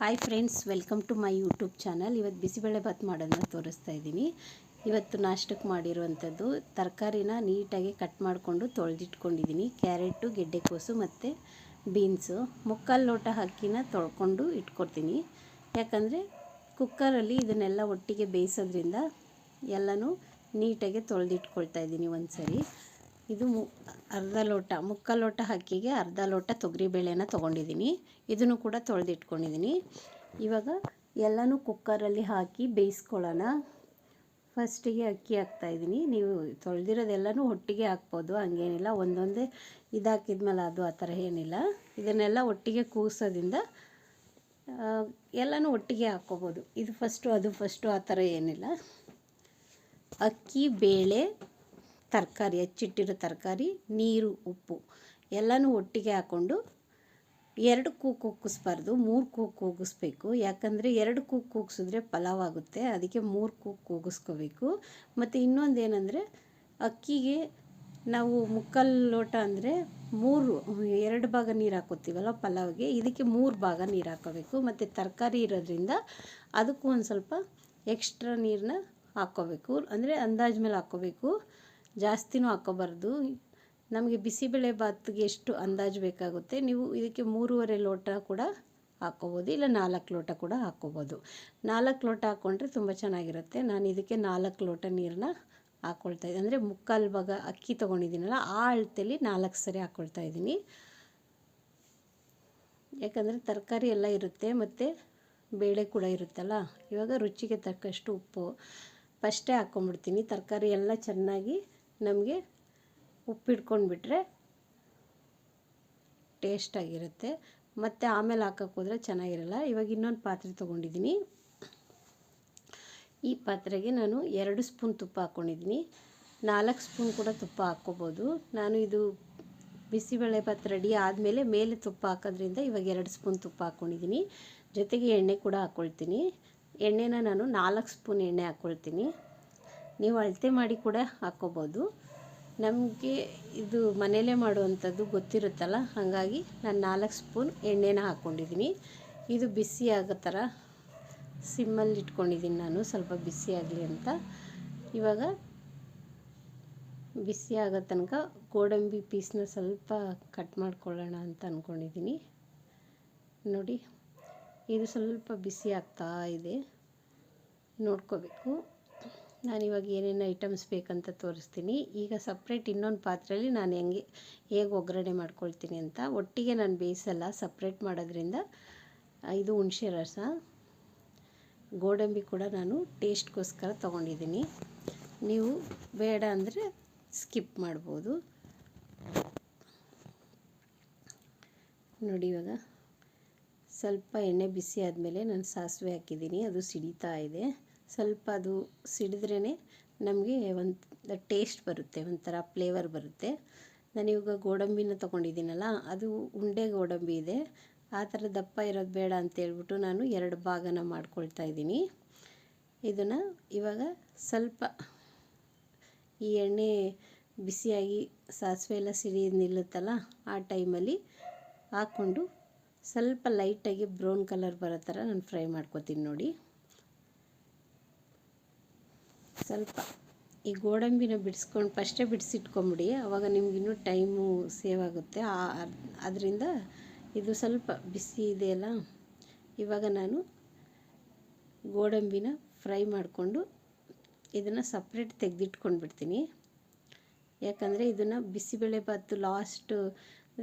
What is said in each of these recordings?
Hi friends welcome to my YouTube channel ಇವತ್ತು ಬಿಸಿಬೇಳೆ ಭಾತ್ ಮಾಡೋದನ್ನ ತೋರಿಸ್ತಾ ಇದ್ದೀನಿ. ಇವತ್ತು ನಾಷ್ಟಕ್ಕೆ ಮಾಡಿರುವಂಥದ್ದು ತರಕಾರಿನ ನೀಟಾಗಿ ಕಟ್ ಮಾಡಿಕೊಂಡು ತೊಳೆದಿಟ್ಕೊಂಡಿದ್ದೀನಿ. ಕ್ಯಾರೆಟು ಗೆಡ್ಡೆಕೋಸು ಮತ್ತು ಬೀನ್ಸು ಮುಕ್ಕಾಲು ಲೋಟ ಅಕ್ಕಿನ ತೊಳ್ಕೊಂಡು ಇಟ್ಕೊಡ್ತೀನಿ. ಯಾಕಂದರೆ ಕುಕ್ಕರಲ್ಲಿ ಇದನ್ನೆಲ್ಲ ಒಟ್ಟಿಗೆ ಬೇಯಿಸೋದ್ರಿಂದ ಎಲ್ಲನೂ ನೀಟಾಗಿ ತೊಳೆದಿಟ್ಕೊಳ್ತಾ ಇದ್ದೀನಿ ಒಂದು ಸರಿ ಇದು ಮು ಅರ್ಧ ಲೋಟ ಮುಕ್ಕ ಲೋಟ ಅಕ್ಕಿಗೆ ಅರ್ಧ ಲೋಟ ತೊಗರಿಬೇಳೆನ ತೊಗೊಂಡಿದ್ದೀನಿ. ಇದನ್ನು ಕೂಡ ತೊಳೆದಿಟ್ಕೊಂಡಿದ್ದೀನಿ. ಇವಾಗ ಎಲ್ಲನೂ ಕುಕ್ಕರಲ್ಲಿ ಹಾಕಿ ಬೇಯಿಸ್ಕೊಳ್ಳೋಣ. ಫಸ್ಟಿಗೆ ಅಕ್ಕಿ ಹಾಕ್ತಾಯಿದ್ದೀನಿ. ನೀವು ತೊಳೆದಿರೋದೆಲ್ಲನೂ ಒಟ್ಟಿಗೆ ಹಾಕ್ಬೋದು, ಹಂಗೇನಿಲ್ಲ. ಒಂದೊಂದೇ ಇದಾಕಿದ್ಮೇಲೆ ಅದು ಆ ಥರ ಏನಿಲ್ಲ. ಇದನ್ನೆಲ್ಲ ಒಟ್ಟಿಗೆ ಕೂಸೋದ್ರಿಂದ ಎಲ್ಲನೂ ಒಟ್ಟಿಗೆ ಹಾಕ್ಕೋಬೋದು. ಇದು ಫಸ್ಟು, ಅದು ಫಸ್ಟು ಆ ಥರ ಏನಿಲ್ಲ. ಅಕ್ಕಿ, ಬೇಳೆ ತರಕಾರಿ, ಹೆಚ್ಚಿಟ್ಟಿರೋ ತರಕಾರಿ, ನೀರು, ಉಪ್ಪು ಎಲ್ಲನೂ ಒಟ್ಟಿಗೆ ಹಾಕ್ಕೊಂಡು ಎರಡು ಕೂಗು ಕೂಗಿಸ್ಬಾರ್ದು, ಮೂರು ಕೂಗು ಕೂಗಿಸ್ಬೇಕು. ಯಾಕಂದರೆ ಎರಡು ಕೂಗು ಕೂಗಿಸಿದ್ರೆ ಪಲಾವ್ ಆಗುತ್ತೆ, ಅದಕ್ಕೆ ಮೂರು ಕೂಗು ಕೂಗಿಸ್ಕೋಬೇಕು. ಮತ್ತು ಇನ್ನೊಂದು ಏನಂದರೆ, ಅಕ್ಕಿಗೆ ನಾವು ಮುಕ್ಕಲ್ ಲೋಟ ಅಂದರೆ ಮೂರು, ಎರಡು ಭಾಗ ನೀರು ಹಾಕೋತೀವಲ್ಲ ಪಲಾವ್ಗೆ, ಇದಕ್ಕೆ ಮೂರು ಭಾಗ ನೀರು ಹಾಕೋಬೇಕು. ಮತ್ತು ತರಕಾರಿ ಇರೋದ್ರಿಂದ ಅದಕ್ಕೂ ಒಂದು ಸ್ವಲ್ಪ ಎಕ್ಸ್ಟ್ರಾ ನೀರನ್ನ ಹಾಕ್ಕೋಬೇಕು ಅಂದರೆ ಅಂದಾಜು ಮೇಲೆ ಹಾಕ್ಕೋಬೇಕು ಜಾಸ್ತಿನೂ ಹಾಕ್ಕೋಬಾರ್ದು. ನಮಗೆ ಬಿಸಿಬೇಳೆ ಭಾತ್ಗೆ ಎಷ್ಟು ಅಂದಾಜು ಬೇಕಾಗುತ್ತೆ, ನೀವು ಇದಕ್ಕೆ ಮೂರುವರೆ ಲೋಟ ಕೂಡ ಹಾಕ್ಕೋಬೋದು, ಇಲ್ಲ ನಾಲ್ಕು ಲೋಟ ಕೂಡ ಹಾಕ್ಕೋಬೋದು. ನಾಲ್ಕು ಲೋಟ ಹಾಕ್ಕೊಂಡ್ರೆ ತುಂಬ ಚೆನ್ನಾಗಿರುತ್ತೆ. ನಾನು ಇದಕ್ಕೆ ನಾಲ್ಕು ಲೋಟ ನೀರನ್ನ ಹಾಕ್ಕೊಳ್ತಾ ಇದ್ದೀನಿ ಅಂದರೆ ಮುಕ್ಕಾಲು ಭಾಗ ಅಕ್ಕಿ ತೊಗೊಂಡಿದ್ದೀನಲ್ಲ, ಆ ಅಳತೆಯಲ್ಲಿ ನಾಲ್ಕು ಸರಿ ಹಾಕ್ಕೊಳ್ತಾ ಇದ್ದೀನಿ. ಯಾಕಂದರೆ ತರಕಾರಿ ಎಲ್ಲ ಇರುತ್ತೆ, ಮತ್ತು ಬೇಳೆ ಕೂಡ ಇರುತ್ತಲ್ಲ, ಇವಾಗ ರುಚಿಗೆ ತಕ್ಕಷ್ಟು ಉಪ್ಪು. ಫಸ್ಟೇ ಹಾಕ್ಕೊಂಬಿಡ್ತೀನಿ. ತರಕಾರಿ ಎಲ್ಲ ಚೆನ್ನಾಗಿ ನಮಗೆ ಉಪ್ಪಿಟ್ಕೊಂಡ್ಬಿಟ್ರೆ ಟೇಸ್ಟಾಗಿರುತ್ತೆ ಮತ್ತು ಆಮೇಲೆ ಹಾಕೋಕೆ ಹೋದರೆ ಚೆನ್ನಾಗಿರಲ್ಲ. ಇವಾಗ ಇನ್ನೊಂದು ಪಾತ್ರೆ ತೊಗೊಂಡಿದ್ದೀನಿ. ಈ ಪಾತ್ರೆಗೆ ನಾನು ಎರಡು ಸ್ಪೂನ್ ತುಪ್ಪ ಹಾಕ್ಕೊಂಡಿದ್ದೀನಿ ನಾಲ್ಕು ಸ್ಪೂನ್ ಕೂಡ ತುಪ್ಪ ಹಾಕ್ಕೋಬೋದು. ನಾನು ಇದು ಬಿಸಿಬೇಳೆ ಭಾತ್ ರೆಡಿ ಆದಮೇಲೆ ಮೇಲೆ ತುಪ್ಪ ಹಾಕೋದ್ರಿಂದ ಇವಾಗ ಎರಡು ಸ್ಪೂನ್ ತುಪ್ಪ ಹಾಕ್ಕೊಂಡಿದ್ದೀನಿ ಜೊತೆಗೆ ಎಣ್ಣೆ ಕೂಡ ಹಾಕ್ಕೊಳ್ತೀನಿ ಎಣ್ಣೆನ ನಾನು ನಾಲ್ಕು ಸ್ಪೂನ್ ಎಣ್ಣೆ ಹಾಕ್ಕೊಳ್ತೀನಿ ನೀವು ಅಳತೆ ಮಾಡಿ ಕೂಡ ಹಾಕ್ಕೋಬೋದು ನಮಗೆ ಇದು ಮನೆಯಲ್ಲೇ ಮಾಡುವಂಥದ್ದು ಗೊತ್ತಿರುತ್ತಲ್ಲ, ಹಾಗಾಗಿ ನಾನು ನಾಲ್ಕು ಸ್ಪೂನ್ ಎಣ್ಣೆನ ಹಾಕ್ಕೊಂಡಿದ್ದೀನಿ ಇದು ಬಿಸಿ ಆಗೋ ಥರ ಸಿಮ್ಮಲ್ಲಿ ಇಟ್ಕೊಂಡಿದ್ದೀನಿ ನಾನು, ಸ್ವಲ್ಪ ಬಿಸಿ ಆಗಲಿ ಅಂತ. ಇವಾಗ ಬಿಸಿ ಆಗೋ ತನಕ ಗೋಡಂಬಿ ಪೀಸ್ನ ಸ್ವಲ್ಪ ಕಟ್ ಮಾಡ್ಕೊಳ್ಳೋಣ ಅಂತ ಅಂದ್ಕೊಂಡಿದ್ದೀನಿ ನೋಡಿ, ಇದು ಸ್ವಲ್ಪ ಬಿಸಿ ಆಗ್ತಾ ಇದೆ. ನೋಡ್ಕೋಬೇಕು. ನಾನಿವಾಗ ಏನೇನು ಐಟಮ್ಸ್ ಬೇಕಂತ ತೋರಿಸ್ತೀನಿ. ಈಗ ಸಪ್ರೇಟ್ ಇನ್ನೊಂದು ಪಾತ್ರೆಯಲ್ಲಿ ನಾನು ಹೆಂಗೆ, ಹೇಗೆ ಒಗ್ಗರಣೆ ಮಾಡ್ಕೊಳ್ತೀನಿ ಅಂತ. ಒಟ್ಟಿಗೆ ನಾನು ಬೇಯಿಸಲ್ಲ ಸಪ್ರೇಟ್ ಮಾಡೋದ್ರಿಂದ ಇದು ಹುಣಸೆ ರಸ, ಗೋಡಂಬಿ ಕೂಡ ನಾನು ಟೇಸ್ಟ್ಗೋಸ್ಕರ ತೊಗೊಂಡಿದ್ದೀನಿ. ನೀವು ಬೇಡ ಅಂದರೆ ಸ್ಕಿಪ್ ಮಾಡ್ಬೋದು. ನೋಡಿ ಇವಾಗ ಸ್ವಲ್ಪ ಎಣ್ಣೆ ಬಿಸಿ ಆದಮೇಲೆ ನಾನು ಸಾಸಿವೆ ಹಾಕಿದ್ದೀನಿ, ಅದು ಸಿಡಿತಾ ಇದೆ. ಸ್ವಲ್ಪ ಅದು ಸಿಡಿದ್ರೇ ನಮಗೆ ಒಂದು ಟೇಸ್ಟ್ ಬರುತ್ತೆ, ಒಂಥರ ಫ್ಲೇವರ್ ಬರುತ್ತೆ. ನಾನಿವಾಗ ಗೋಡಂಬಿನ ತೊಗೊಂಡಿದ್ದೀನಲ್ಲ, ಅದು ಉಂಡೆ ಗೋಡಂಬಿ ಇದೆ. ಆ ಥರ ದಪ್ಪ ಇರೋದು ಬೇಡ ಅಂತೇಳ್ಬಿಟ್ಟು ನಾನು ಎರಡು ಭಾಗನ ಮಾಡ್ಕೊಳ್ತಾ ಇದ್ದೀನಿ. ಇದನ್ನು ಇವಾಗ ಸ್ವಲ್ಪ ಈ ಎಣ್ಣೆ ಬಿಸಿಯಾಗಿ ಸಾಸಿವೆ ಎಲ್ಲ ಸಿಡಿ ನಿಲ್ಲುತ್ತಲ್ಲ, ಆ ಟೈಮಲ್ಲಿ ಹಾಕ್ಕೊಂಡು ಸ್ವಲ್ಪ ಲೈಟಾಗಿ ಬ್ರೌನ್ ಕಲರ್ ಬರೋ ಥರ ನಾನು ಫ್ರೈ ಮಾಡ್ಕೊತೀನಿ ನೋಡಿ. ಸ್ವಲ್ಪ ಈ ಗೋಡಂಬಿನ ಬಿಡಿಸ್ಕೊಂಡು ಫಸ್ಟೇ ಬಿಡಿಸಿಟ್ಕೊಂಬಿಡಿ ಆವಾಗ ನಿಮಗಿನ್ನೂ ಟೈಮು ಸೇವ್ ಆಗುತ್ತೆ. ಅದರಿಂದ ಇದು ಸ್ವಲ್ಪ ಬಿಸಿ ಇದೆಯಲ್ಲ ಇವಾಗ ನಾನು ಗೋಡಂಬಿನ ಫ್ರೈ ಮಾಡಿಕೊಂಡು ಇದನ್ನು ಸಪ್ರೇಟ್ ತೆಗೆದಿಟ್ಕೊಂಡು ಬಿಡ್ತೀನಿ ಯಾಕಂದರೆ ಇದನ್ನು ಬಿಸಿಬೇಳೆ ಭಾತು ಲಾಸ್ಟು,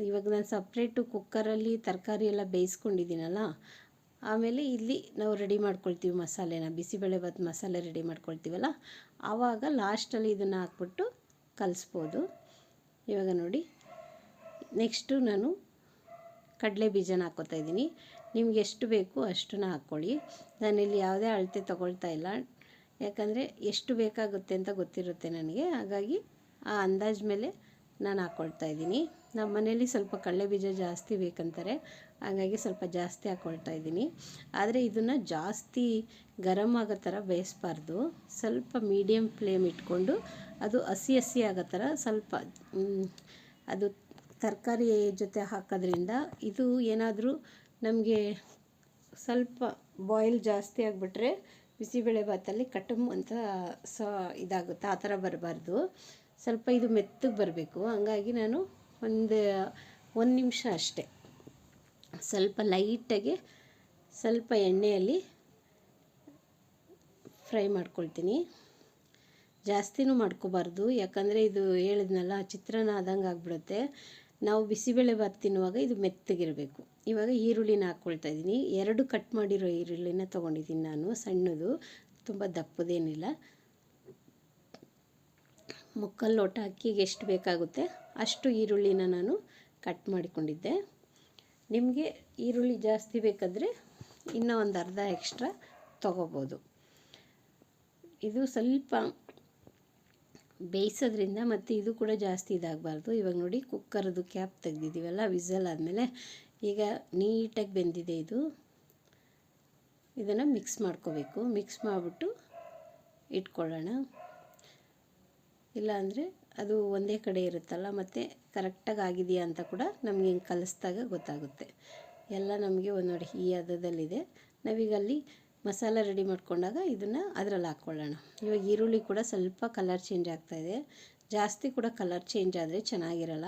ಇವಾಗ ನಾನು ಸಪ್ರೇಟು ಕುಕ್ಕರಲ್ಲಿ ತರಕಾರಿ ಎಲ್ಲ ಬೇಯಿಸ್ಕೊಂಡಿದ್ದೀನಲ್ಲ ಆಮೇಲೆ ಇಲ್ಲಿ ನಾವು ರೆಡಿ ಮಾಡ್ಕೊಳ್ತೀವಿ ಮಸಾಲೆನ. ಬಿಸಿಬೇಳೆ ಭಾತ್ ಮಸಾಲೆ ರೆಡಿ ಮಾಡ್ಕೊಳ್ತೀವಲ್ಲ? ಆವಾಗ ಲಾಸ್ಟಲ್ಲಿ ಇದನ್ನು ಹಾಕ್ಬಿಟ್ಟು ಕಲಿಸ್ಬೋದು. ಇವಾಗ ನೋಡಿ. ನೆಕ್ಸ್ಟು ನಾನು ಕಡಲೆ ಬೀಜನ ಹಾಕ್ಕೋತಾ ಇದ್ದೀನಿ. ನಿಮ್ಗೆ ಎಷ್ಟು ಬೇಕು ಅಷ್ಟನ್ನ ಹಾಕ್ಕೊಳ್ಳಿ. ನಾನಿಲ್ಲಿ ಯಾವುದೇ ಅಳತೆ ತೊಗೊಳ್ತಾ ಇಲ್ಲ. ಯಾಕಂದರೆ ಎಷ್ಟು ಬೇಕಾಗುತ್ತೆ ಅಂತ ಗೊತ್ತಿರುತ್ತೆ ನನಗೆ. ಹಾಗಾಗಿ ಆ ಅಂದಾಜು ಮೇಲೆ ನಾನು ಹಾಕ್ಕೊಳ್ತಾ ಇದ್ದೀನಿ. ನಮ್ಮ ಮನೇಲಿ ಸ್ವಲ್ಪ ಕಡಲೆ ಬೀಜ ಜಾಸ್ತಿ ಬೇಕಂತಾರೆ. ಹಾಗಾಗಿ ಸ್ವಲ್ಪ ಜಾಸ್ತಿ ಹಾಕ್ಕೊಳ್ತಾ ಇದ್ದೀನಿ. ಆದರೆ ಇದನ್ನು ಜಾಸ್ತಿ ಗರಮ್ ಆಗೋ ಥರ ಬೇಯಿಸ್ಬಾರ್ದು. ಸ್ವಲ್ಪ ಮೀಡಿಯಮ್ ಫ್ಲೇಮ್ ಇಟ್ಕೊಂಡು ಅದು ಹಸಿ ಹಸಿ ಆಗೋ ಥರ ಸ್ವಲ್ಪ ಅದು ತರಕಾರಿ ಜೊತೆ ಹಾಕೋದ್ರಿಂದ ಇದು ಏನಾದರೂ ನಮಗೆ ಸ್ವಲ್ಪ ಬಾಯ್ಲ್ ಜಾಸ್ತಿ ಆಗಿಬಿಟ್ರೆ ಬಿಸಿಬೇಳೆ ಭಾತಲ್ಲಿ ಕಟಮ್ ಅಂತ ಸ ಇದಾಗುತ್ತೆ, ಆ ಥರ ಬರಬಾರ್ದು. ಸ್ವಲ್ಪ ಇದು ಮೆತ್ತಗೆ ಬರಬೇಕು. ಹಂಗಾಗಿ ನಾನು ಒಂದು ಒಂದು ನಿಮಿಷ ಅಷ್ಟೇ. ಸ್ವಲ್ಪ ಲೈಟಾಗಿ ಸ್ವಲ್ಪ ಎಣ್ಣೆಯಲ್ಲಿ ಫ್ರೈ ಮಾಡ್ಕೊಳ್ತೀನಿ. ಜಾಸ್ತಿನೂ ಮಾಡ್ಕೋಬಾರ್ದು. ಯಾಕಂದರೆ ಇದು ಹೇಳಿದ್ನಲ್ಲ, ಚಿತ್ರಾನ್ನ ಆದಂಗೆ ಆಗ್ಬಿಡುತ್ತೆ. ನಾವು ಬಿಸಿಬೇಳೆ ಬಾತ್ ತಿನ್ನುವಾಗ ಇದು ಮೆತ್ತಗಿರಬೇಕು. ಇವಾಗ ಈರುಳ್ಳಿನ ಹಾಕ್ಕೊಳ್ತಾ ಇದ್ದೀನಿ. ಎರಡು ಕಟ್ ಮಾಡಿರೋ ಈರುಳ್ಳಿನ ತೊಗೊಂಡಿದ್ದೀನಿ ನಾನು, ಸಣ್ಣದು. ತುಂಬ ದಪ್ಪದೇನಿಲ್ಲ. ಮುಕ್ಕಲ್ ಲೋಟ ಅಕ್ಕಿಗೆ ಎಷ್ಟು ಬೇಕಾಗುತ್ತೆ ಅಷ್ಟು ಈರುಳ್ಳಿನ ನಾನು ಕಟ್ ಮಾಡಿಕೊಂಡಿದ್ದೆ. ನಿಮಗೆ ಈರುಳ್ಳಿ ಜಾಸ್ತಿ ಬೇಕಾದರೆ ಇನ್ನೂ ಒಂದು ಅರ್ಧ ಎಕ್ಸ್ಟ್ರಾ ತಗೋಬೋದು. ಇದು ಸ್ವಲ್ಪ ಬೇಯಿಸೋದ್ರಿಂದ ಮತ್ತು ಇದು ಕೂಡ ಜಾಸ್ತಿ ಇದಾಗಬಾರ್ದು. ಇವಾಗ ನೋಡಿ ಕುಕ್ಕರ್ದು ಕ್ಯಾಪ್ ತೆಗೆದಿದ್ದೀವಲ್ಲ, ವಿಸಲ್ ಆದಮೇಲೆ ಈಗ ನೀಟಾಗಿ ಬೆಂದಿದೆ ಇದು. ಇದನ್ನು ಮಿಕ್ಸ್ ಮಾಡ್ಕೋಬೇಕು. ಮಿಕ್ಸ್ ಮಾಡಿಬಿಟ್ಟು ಇಟ್ಕೊಳ್ಳೋಣ. ಇಲ್ಲಾಂದರೆ ಅದು ಒಂದೇ ಕಡೆ ಇರುತ್ತಲ್ಲ, ಮತ್ತು ಕರೆಕ್ಟಾಗಿ ಆಗಿದೆಯಾ ಅಂತ ಕೂಡ ನಮಗೆ ಹಿಂಗೆ ಕಲಿಸ್ದಾಗ ಗೊತ್ತಾಗುತ್ತೆ. ಎಲ್ಲ ನಮಗೆ ಒಂದು ನೋಡಿ ಈ ಹದದಲ್ಲಿದೆ ನಾವೀಗಲ್ಲಿ ಮಸಾಲ ರೆಡಿ ಮಾಡ್ಕೊಂಡಾಗ ಇದನ್ನು ಅದರಲ್ಲಿ ಹಾಕ್ಕೊಳ್ಳೋಣ ಇವಾಗ ಈರುಳ್ಳಿ ಕೂಡ ಸ್ವಲ್ಪ ಕಲರ್ ಚೇಂಜ್ ಆಗ್ತಾ ಇದೆ. ಜಾಸ್ತಿ ಕೂಡ ಕಲರ್ ಚೇಂಜ್ ಆದರೆ ಚೆನ್ನಾಗಿರಲ್ಲ.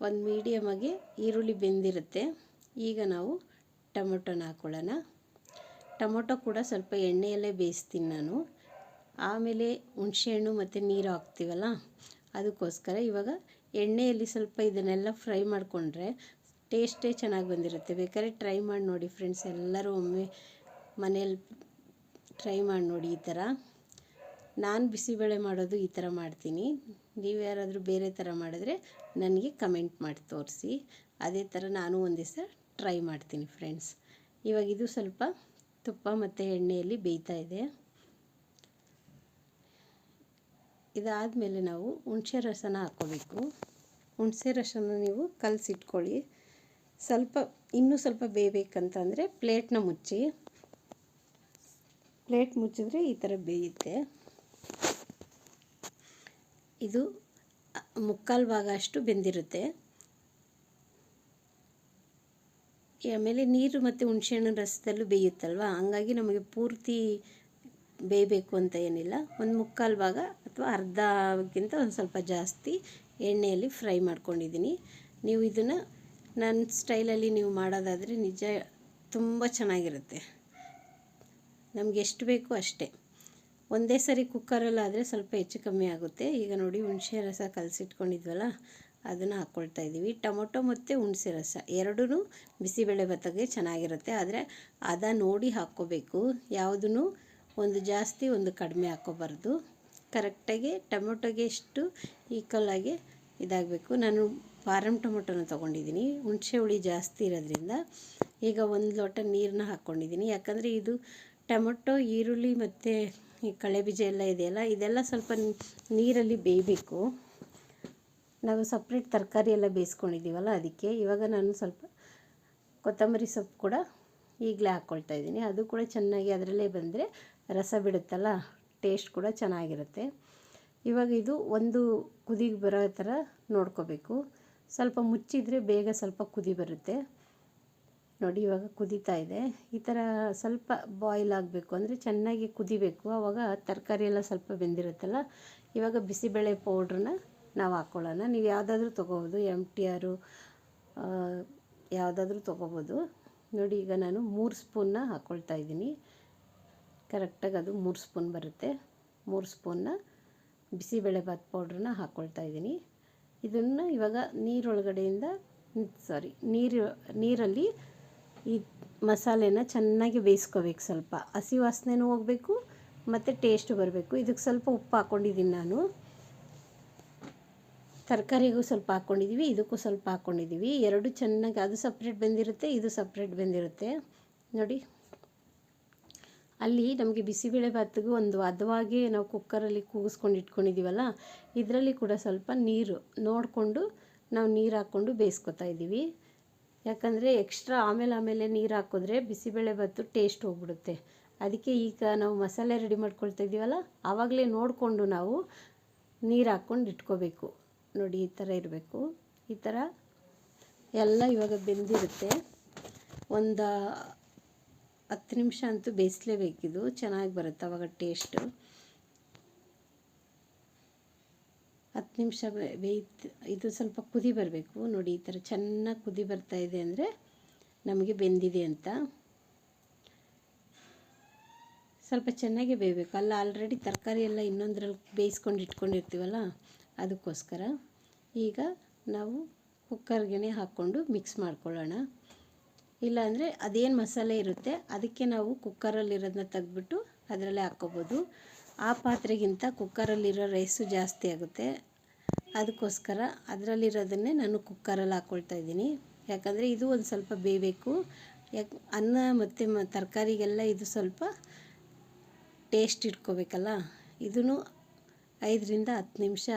ಒಂದು ಮೀಡಿಯಮಾಗಿ ಈರುಳ್ಳಿ ಬೆಂದಿರುತ್ತೆ. ಈಗ ನಾವು ಟೊಮೊಟೊನ ಹಾಕ್ಕೊಳ್ಳೋಣ ಟೊಮೊಟೊ ಕೂಡ ಸ್ವಲ್ಪ ಎಣ್ಣೆಯಲ್ಲೇ ಬೇಯಿಸ್ತೀನಿ ನಾನು. ಆಮೇಲೆ ಹುಣಸೆಹಣ್ಣು ಮತ್ತು ನೀರು ಹಾಕ್ತೀವಲ್ಲ, ಅದಕ್ಕೋಸ್ಕರ ಇವಾಗ ಎಣ್ಣೆಯಲ್ಲಿ ಸ್ವಲ್ಪ ಇದನ್ನೆಲ್ಲ ಫ್ರೈ ಮಾಡಿಕೊಂಡ್ರೆ ಟೇಸ್ಟೇ ಚೆನ್ನಾಗಿ ಬಂದಿರುತ್ತೆ. ಬೇಕಾದ್ರೆ ಟ್ರೈ ಮಾಡಿ ನೋಡಿ ಫ್ರೆಂಡ್ಸ್ ಎಲ್ಲರೂ ಒಮ್ಮೆ ಮನೇಲಿ ಟ್ರೈ ಮಾಡಿ ನೋಡಿ ಈ ಥರ. ನಾನು ಬಿಸಿಬೇಳೆ ಮಾಡೋದು ಈ ಥರ ಮಾಡ್ತೀನಿ. ನೀವು ಯಾರಾದರೂ ಬೇರೆ ಥರ ಮಾಡಿದ್ರೆ ನನಗೆ ಕಮೆಂಟ್ ಮಾಡಿ ತೋರಿಸಿ. ಅದೇ ಥರ ನಾನು ಒಂದು ದಿವಸ ಟ್ರೈ ಮಾಡ್ತೀನಿ ಫ್ರೆಂಡ್ಸ್ ಇವಾಗ ಇದು ಸ್ವಲ್ಪ ತುಪ್ಪ ಮತ್ತು ಎಣ್ಣೆಯಲ್ಲಿ ಬೇಯ್ತಾ ಇದೆ. ಇದಾದಮೇಲೆ ನಾವು ಹುಣಸೆ ರಸನ ಹಾಕ್ಕೋಬೇಕು. ಹುಣಸೆ ರಸನ ನೀವು ಕಲಸಿಟ್ಕೊಳ್ಳಿ. ಸ್ವಲ್ಪ, ಇನ್ನೂ ಸ್ವಲ್ಪ ಬೇಯಬೇಕಂತಂದರೆ ಪ್ಲೇಟ್ನ ಮುಚ್ಚಿ. ಪ್ಲೇಟ್ ಮುಚ್ಚಿದ್ರೆ ಈ ಥರ ಬೇಯುತ್ತೆ. ಇದು ಮುಕ್ಕಾಲು ಭಾಗ ಅಷ್ಟು ಬೆಂದಿರುತ್ತೆ. ಆಮೇಲೆ ನೀರು ಮತ್ತು ಹುಣಸೆಹಣ್ಣು ರಸದಲ್ಲೂ ಬೇಯುತ್ತಲ್ವ? ಹಂಗಾಗಿ ನಮಗೆ ಪೂರ್ತಿ ಬೇಯಬೇಕು ಅಂತ ಏನಿಲ್ಲ. ಒಂದು ಮುಕ್ಕಾಲು ಭಾಗ ಅಥವಾ ಅರ್ಧಕ್ಕಿಂತ ಒಂದು ಸ್ವಲ್ಪ ಜಾಸ್ತಿ ಎಣ್ಣೆಯಲ್ಲಿ ಫ್ರೈ ಮಾಡ್ಕೊಂಡಿದ್ದೀನಿ. ನೀವು ಇದನ್ನು ನನ್ನ ಸ್ಟೈಲಲ್ಲಿ ನೀವು ಮಾಡೋದಾದರೆ ನಿಜ ತುಂಬ ಚೆನ್ನಾಗಿರುತ್ತೆ. ನಮ್ಗೆ ಎಷ್ಟು ಬೇಕು ಅಷ್ಟೇ. ಒಂದೇ ಸರಿ ಕುಕ್ಕರಲ್ಲಾದರೆ ಸ್ವಲ್ಪ ಹೆಚ್ಚು ಕಮ್ಮಿ ಆಗುತ್ತೆ. ಈಗ ನೋಡಿ ಹುಣಸೆ ರಸ ಕಲಸಿಟ್ಕೊಂಡಿದ್ವಲ್ಲ, ಅದನ್ನು ಹಾಕ್ಕೊಳ್ತಾ ಇದ್ದೀವಿ ಟೊಮೊಟೊ ಮತ್ತು ಹುಣಸೆ ರಸ ಎರಡೂ ಬಿಸಿಬೇಳೆ ಭತ್ತಗೆ ಚೆನ್ನಾಗಿರುತ್ತೆ. ಆದರೆ ಅದ ನೋಡಿ ಹಾಕ್ಕೋಬೇಕು. ಯಾವುದೂ ಒಂದು ಜಾಸ್ತಿ, ಒಂದು ಕಡಿಮೆ ಹಾಕ್ಕೋಬಾರ್ದು ಕರೆಕ್ಟಾಗಿ ಟೊಮೊಟೊಗೆ ಎಷ್ಟು ಈಕ್ವಲಾಗಿ ಇದಾಗಬೇಕು. ನಾನು ಫಾರಮ್ ಟೊಮೊಟೊನ ತೊಗೊಂಡಿದ್ದೀನಿ. ಹುಣಸೆ ಹುಳಿ ಜಾಸ್ತಿ ಇರೋದ್ರಿಂದ ಈಗ ಒಂದು ಲೋಟ ನೀರನ್ನ ಹಾಕ್ಕೊಂಡಿದ್ದೀನಿ ಯಾಕಂದರೆ ಇದು ಟೊಮೊಟೊ, ಈರುಳ್ಳಿ ಮತ್ತು ಈ ಕಳೆಬೀಜ ಎಲ್ಲ ಇದೆಯಲ್ಲ, ಇದೆಲ್ಲ ಸ್ವಲ್ಪ ನೀರಲ್ಲಿ ಬೇಯಬೇಕು. ನಾವು ಸಪ್ರೇಟ್ ತರಕಾರಿ ಎಲ್ಲ ಬೇಯಿಸ್ಕೊಂಡಿದ್ದೀವಲ್ಲ ಅದಕ್ಕೆ. ಇವಾಗ ನಾನು ಸ್ವಲ್ಪ ಕೊತ್ತಂಬರಿ ಸೊಪ್ಪು ಕೂಡ ಈಗಲೇ ಹಾಕ್ಕೊಳ್ತಾ ಇದ್ದೀನಿ. ಅದು ಕೂಡ ಚೆನ್ನಾಗಿ ಅದರಲ್ಲೇ ಬಂದರೆ ರಸ ಬಿಡುತ್ತಲ್ಲ ಟೇಸ್ಟ್ ಕೂಡ ಚೆನ್ನಾಗಿರುತ್ತೆ. ಇವಾಗ ಇದು ಒಂದು ಕುದಿಗೆ ಬರೋ ಥರ ನೋಡ್ಕೋಬೇಕು. ಸ್ವಲ್ಪ ಮುಚ್ಚಿದರೆ ಬೇಗ ಸ್ವಲ್ಪ ಕುದಿ ಬರುತ್ತೆ. ನೋಡಿ, ಇವಾಗ ಕುದೀತಾ ಇದೆ. ಈ ಥರ ಸ್ವಲ್ಪ ಬಾಯ್ಲ್ ಆಗಬೇಕು ಅಂದರೆ ಚೆನ್ನಾಗಿ ಕುದಿಬೇಕು. ಆವಾಗ ತರಕಾರಿ ಎಲ್ಲ ಸ್ವಲ್ಪ ಬೆಂದಿರುತ್ತಲ್ಲ, ಇವಾಗ ಬಿಸಿಬೇಳೆ ಪೌಡ್ರನ್ನ ನಾವು ಹಾಕ್ಕೊಳ್ಳೋಣ ನೀವು ಯಾವುದಾದ್ರೂ ತೊಗೋಬೋದು ಎಂ ಟಿ ಆರು ಯಾವುದಾದ್ರೂ ತೊಗೋಬೋದು. ನೋಡಿ, ಈಗ ನಾನು ಮೂರು ಸ್ಪೂನ್ನ ಹಾಕ್ಕೊಳ್ತಾ ಇದ್ದೀನಿ. ಕರೆಕ್ಟಾಗಿ ಅದು ಮೂರು ಸ್ಪೂನ್ ಬರುತ್ತೆ. ಮೂರು ಸ್ಪೂನ್ನ ಬಿಸಿಬೇಳೆಭಾತ್ ಪೌಡ್ರನ್ನ ಹಾಕ್ಕೊಳ್ತಾ ಇದ್ದೀನಿ. ಇದನ್ನು ಇವಾಗ ನೀರೊಳಗಡೆಯಿಂದ, ಸಾರಿ, ನೀರು, ನೀರಲ್ಲಿ ಈ ಮಸಾಲೆನ ಚೆನ್ನಾಗಿ ಬೇಯಿಸ್ಕೋಬೇಕು ಸ್ವಲ್ಪ. ಹಸಿ ವಾಸನೆನೂ ಹೋಗಬೇಕು, ಮತ್ತು ಟೇಸ್ಟು ಬರಬೇಕು. ಇದಕ್ಕೆ ಸ್ವಲ್ಪ ಉಪ್ಪು ಹಾಕ್ಕೊಂಡಿದ್ದೀನಿ ನಾನು. ತರಕಾರಿಗೂ ಸ್ವಲ್ಪ ಹಾಕ್ಕೊಂಡಿದ್ದೀವಿ ಇದಕ್ಕೂ ಸ್ವಲ್ಪ ಹಾಕ್ಕೊಂಡಿದ್ದೀವಿ ಎರಡು ಚೆನ್ನಾಗಿ, ಅದು ಸಪ್ರೇಟ್ ಬೆಂದಿರುತ್ತೆ, ಇದು ಸಪ್ರೇಟ್ ಬೆಂದಿರುತ್ತೆ. ನೋಡಿ ಅಲ್ಲಿ ನಮಗೆ ಬಿಸಿಬೇಳೆ ಭಾತಿಗೂ ಒಂದು ಹದವಾಗಿ ನಾವು ಕುಕ್ಕರಲ್ಲಿ ಕೂಗಿಸ್ಕೊಂಡು ಇಟ್ಕೊಂಡಿದ್ದೀವಲ್ಲ, ಇದರಲ್ಲಿ ಕೂಡ ಸ್ವಲ್ಪ ನೀರು ನೋಡಿಕೊಂಡು ನಾವು ನೀರು ಹಾಕ್ಕೊಂಡು ಬೇಯಿಸ್ಕೊತಾ ಇದ್ದೀವಿ. ಯಾಕಂದರೆ ಎಕ್ಸ್ಟ್ರಾ ಆಮೇಲೆ ಆಮೇಲೆ ನೀರು ಹಾಕಿದ್ರೆ ಬಿಸಿಬೇಳೆ ಭಾತು ಟೇಸ್ಟ್ ಹೋಗ್ಬಿಡುತ್ತೆ. ಅದಕ್ಕೆ ಈಗ ನಾವು ಮಸಾಲೆ ರೆಡಿ ಮಾಡ್ಕೊಳ್ತಾ ಇದ್ದೀವಲ್ಲ, ಆವಾಗಲೇ ನೋಡಿಕೊಂಡು ನಾವು ನೀರು ಹಾಕ್ಕೊಂಡು ಇಟ್ಕೋಬೇಕು. ನೋಡಿ, ಈ ಥರ ಇರಬೇಕು. ಈ ಥರ ಎಲ್ಲ ಇವಾಗ ಬೆಂದಿರುತ್ತೆ. ಒಂದು ಹತ್ತು ನಿಮಿಷ ಅಂತೂ ಬೇಯಿಸಲೇಬೇಕಿದು. ಚೆನ್ನಾಗಿ ಬರುತ್ತೆ ಅವಾಗ ಟೇಸ್ಟು ಹತ್ತು ನಿಮಿಷ ಬೇಯ್ತು, ಇದು ಸ್ವಲ್ಪ ಕುದಿ ಬರಬೇಕು. ನೋಡಿ, ಈ ಥರ ಚೆನ್ನಾಗಿ ಕುದಿ ಬರ್ತಾ ಇದೆ ಅಂದರೆ ನಮಗೆ ಬೆಂದಿದೆ ಅಂತ. ಸ್ವಲ್ಪ ಚೆನ್ನಾಗಿ ಬೇಯಬೇಕು. ಅಲ್ಲ ಆಲ್ರೆಡಿ ತರಕಾರಿ ಎಲ್ಲ ಇನ್ನೊಂದ್ರಲ್ಲಿ ಬೇಯಿಸ್ಕೊಂಡು ಇಟ್ಕೊಂಡಿರ್ತೀವಲ್ಲ, ಅದಕ್ಕೋಸ್ಕರ. ಈಗ ನಾವು ಕುಕ್ಕರ್ಗೆ ಹಾಕ್ಕೊಂಡು ಮಿಕ್ಸ್ ಮಾಡ್ಕೊಳ್ಳೋಣ. ಇಲ್ಲಾಂದರೆ ಅದೇನು ಮಸಾಲೆ ಇರುತ್ತೆ, ಅದಕ್ಕೆ ನಾವು ಕುಕ್ಕರಲ್ಲಿರೋದನ್ನ ತೆಗ್ದುಬಿಟ್ಟು ಅದರಲ್ಲೇ ಹಾಕ್ಕೋಬೋದು ಆ ಪಾತ್ರೆಗಿಂತ ಕುಕ್ಕರಲ್ಲಿರೋ ರೈಸು ಜಾಸ್ತಿ ಆಗುತ್ತೆ. ಅದಕ್ಕೋಸ್ಕರ ಅದರಲ್ಲಿರೋದನ್ನೇ ನಾನು ಕುಕ್ಕರಲ್ಲಿ ಹಾಕ್ಕೊಳ್ತಾ ಇದ್ದೀನಿ. ಯಾಕಂದರೆ ಇದು ಒಂದು ಸ್ವಲ್ಪ ಬೇಯಬೇಕು. ಯಾಕೆ, ಅನ್ನ ಮತ್ತು ತರಕಾರಿಗೆಲ್ಲ ಇದು ಸ್ವಲ್ಪ ಟೇಸ್ಟ್ ಇಟ್ಕೋಬೇಕಲ್ಲ? ಇದನ್ನು ಐದರಿಂದ ಹತ್ತು ನಿಮಿಷ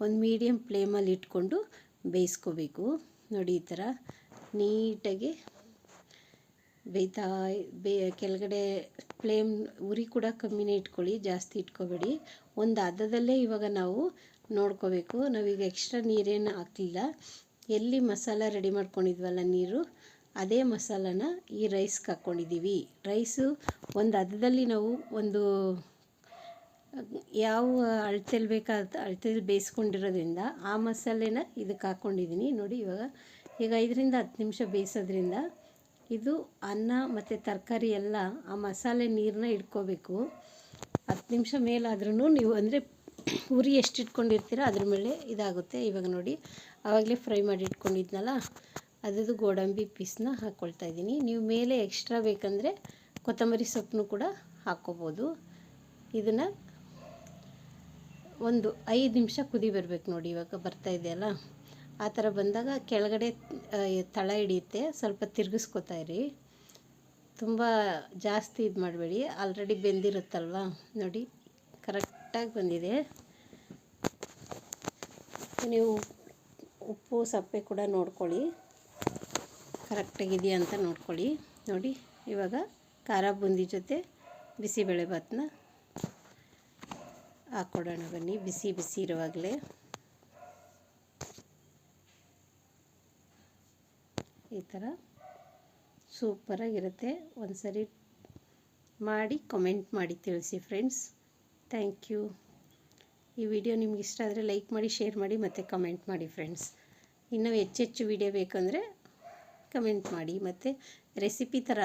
ಒಂದು ಮೀಡಿಯಮ್ ಫ್ಲೇಮಲ್ಲಿ ಇಟ್ಕೊಂಡು ಬೇಯಿಸ್ಕೋಬೇಕು. ನೋಡಿ ಈ ಥರ ನೀಟಾಗಿ ಬೇಯ್ತಾ, ಬೇ, ಕೆಳಗಡೆ ಫ್ಲೇಮ್ ಉರಿ ಕೂಡ ಕಮ್ಮಿನೇ ಇಟ್ಕೊಳ್ಳಿ, ಜಾಸ್ತಿ ಇಟ್ಕೋಬೇಡಿ. ಒಂದು ಹದದಲ್ಲೇ ಇವಾಗ ನಾವು ನೋಡ್ಕೋಬೇಕು. ನಾವೀಗ ಎಕ್ಸ್ಟ್ರಾ ನೀರೇನು ಹಾಕ್ಲಿಲ್ಲ. ಎಲ್ಲಿ ಮಸಾಲ ರೆಡಿ ಮಾಡ್ಕೊಂಡಿದ್ವಲ್ಲ ನೀರು, ಅದೇ ಮಸಾಲನ ಈ ರೈಸ್ಗೆ ಹಾಕ್ಕೊಂಡಿದ್ದೀವಿ ರೈಸು ಒಂದು ಹದದಲ್ಲಿ ನಾವು ಒಂದು, ಯಾವ ಅಳತೆಲಿ ಬೇಕಾದ, ಅಳತೆಲಿ ಬೇಯಿಸ್ಕೊಂಡಿರೋದ್ರಿಂದ ಆ ಮಸಾಲೆನ ಇದಕ್ಕೆ ಹಾಕ್ಕೊಂಡಿದ್ದೀನಿ ನೋಡಿ ಇವಾಗ ಈಗ ಐದರಿಂದ ಹತ್ತು ನಿಮಿಷ ಬೇಯಿಸೋದ್ರಿಂದ ಇದು ಅನ್ನ ಮತ್ತು ತರಕಾರಿ ಎಲ್ಲ ಆ ಮಸಾಲೆ ನೀರನ್ನ ಇಟ್ಕೋಬೇಕು. ಹತ್ತು ನಿಮಿಷ ಮೇಲಾದ್ರೂ ನೀವು ಅಂದರೆ ಉರಿ ಎಷ್ಟು ಇಟ್ಕೊಂಡಿರ್ತೀರೋ ಅದ್ರ ಮೇಲೆ ಇದಾಗುತ್ತೆ. ಇವಾಗ ನೋಡಿ, ಆವಾಗಲೇ ಫ್ರೈ ಮಾಡಿ ಇಟ್ಕೊಂಡಿದ್ನಲ್ಲ, ಅದ್ರದ್ದು ಗೋಡಂಬಿ ಪೀಸ್ನ ಹಾಕ್ಕೊಳ್ತಾ ಇದ್ದೀನಿ. ನೀವು ಮೇಲೆ ಎಕ್ಸ್ಟ್ರಾ ಬೇಕಂದರೆ ಕೊತ್ತಂಬರಿ ಸೊಪ್ಪನ್ನು ಕೂಡ ಹಾಕ್ಕೋಬೋದು ಇದನ್ನು ಒಂದು ಐದು ನಿಮಿಷ ಕುದಿ ಬರಬೇಕು ನೋಡಿ, ಇವಾಗ ಬರ್ತಾ ಇದೆಯಲ್ಲ. ಆ ಥರ ಬಂದಾಗ ಕೆಳಗಡೆ ತಳ ಹಿಡಿಯುತ್ತೆ. ಸ್ವಲ್ಪ ತಿರುಗಿಸ್ಕೊತಾ ಇರಿ. ತುಂಬ ಜಾಸ್ತಿ ಇದು ಮಾಡಬೇಡಿ. ಆಲ್ರೆಡಿ ಬೆಂದಿರುತ್ತಲ್ವ? ನೋಡಿ, ಕರೆಕ್ಟಾಗಿ ಬಂದಿದೆ. ನೀವು ಉಪ್ಪು, ಸಪ್ಪೆ ಕೂಡ ನೋಡ್ಕೊಳ್ಳಿ. ಕರೆಕ್ಟಾಗಿದೆಯಾ ಅಂತ ನೋಡ್ಕೊಳ್ಳಿ. ನೋಡಿ, ಇವಾಗ ಖಾರ ಬೂಂದಿ ಜೊತೆ ಬಿಸಿಬೇಳೆ ಬಿಸಿಬೇಳೆಭಾತನ್ನ ಹಾಕ್ಕೊಡೋಣ ಬನ್ನಿ. ಬಿಸಿ ಬಿಸಿ ಇರುವಾಗಲೇ. ಈ ಥರ ಸೂಪರಾಗಿರುತ್ತೆ. ಒಂದು ಸರಿ ಮಾಡಿ ಕಮೆಂಟ್ ಮಾಡಿ ತಿಳಿಸಿ ಫ್ರೆಂಡ್ಸ್ ಥ್ಯಾಂಕ್ ಯು ಈ ವಿಡಿಯೋ ನಿಮ್ಗೆ ಇಷ್ಟ ಆದರೆ ಲೈಕ್ ಮಾಡಿ ಶೇರ್ ಮಾಡಿ, ಮತ್ತು ಕಮೆಂಟ್ ಮಾಡಿ ಫ್ರೆಂಡ್ಸ್ ಇನ್ನೂ ಹೆಚ್ಚೆಚ್ಚು ವಿಡಿಯೋ ಬೇಕಂದರೆ ಕಮೆಂಟ್ ಮಾಡಿ, ಮತ್ತು ರೆಸಿಪಿ ಥರ